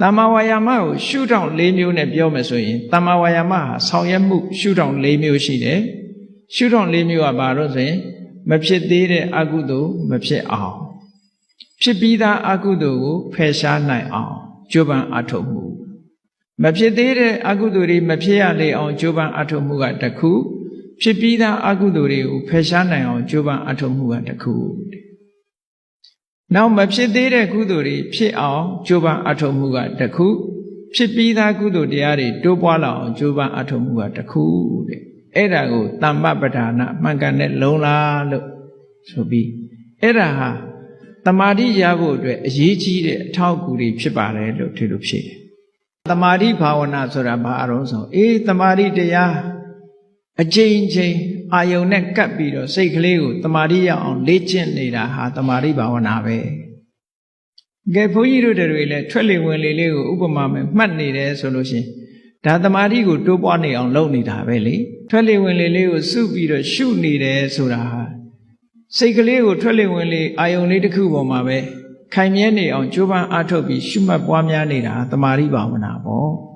တမ္မာဝါယာမကိုရှုထောင့်၄မျိုးနဲ့ပြောမယ်ဆိုရင်တမ္မာဝါယာမဟာဆောင်ရွက်မှုရှုထောင့်၄မျိုးရှိတယ်ရှုထောင့်၄မျိုးကဘာလို့ဆိုရင်မဖြစ်သေးတဲ့အကုသိုလ်မဖြစ်အောင်ဖြစ်ပြီးသားအကုသိုလ်ကိုဖယ်ရှားနိုင်အောင်ကြိုးပမ်းအထောက်မှုမဖြစ်သေးတဲ့အကုသိုလ်တွေမဖြစ်ရလေအောင်ကြိုးပမ်းအထောက်မှုကတစ်ခုဖြစ်ပြီးသားအကုသိုလ်တွေကိုဖယ်ရှားနိုင်အောင်ကြိုးပမ်းအထောက်မှုကတစ်ခုတဲ့ နောက်မဖြစ်သေးတဲ့ကုသိုလ်တွေဖြစ်အောင်ကြိုးပမ်းအထောက်မှုကတစ်ခုဖြစ်ပြီးသားကုသိုလ်တရားတွေတိုးပွားလာအောင်ကြိုးပမ်းအထောက်မှုကတစ်ခုတဲ့အဲ့ဒါကိုတမ္ပပဌာနာမှန်ကန်တဲ့လုံလားလို့ဆိုပြီးအဲ့ဒါဟာတမာတိရဖို့အတွက်အရေးကြီးတဲ့အထောက်အကူတွေဖြစ်ပါတယ်လို့ဒီလိုဖြေတယ်တမာတိဘာဝနာဆိုတာဘာအရုံးဆိုအေးတမာတိတရား အချိန်ချင်းအာယုံနဲ့ကပ်ပြီးတော့စိတ်ကလေးကိုတမာတိရအောင်လေ့ကျင့်နေတာဟာတမာတိဘာဝနာပဲကဲဘုန်းကြီးတို့တွေလည်းထွက်လေဝင်လေလေးကိုဥပမာမဲ့မှတ်နေတယ်ဆိုလို့ရှိရင်ဒါတမာတိကိုတိုးပွားနေအောင်လုပ်နေတာပဲလေထွက်လေဝင်လေလေးကိုစုပြီးတော့ရှုနေတယ်ဆိုတာဟာစိတ်ကလေးကိုထွက်လေဝင်လေအာယုံလေးတစ်ခုပေါ်မှာပဲခိုင်မြဲနေအောင်ကြိုးပမ်းအားထုတ်ပြီးရှုမှတ်ပွားများနေတာတမာတိဘာဝနာပေါ့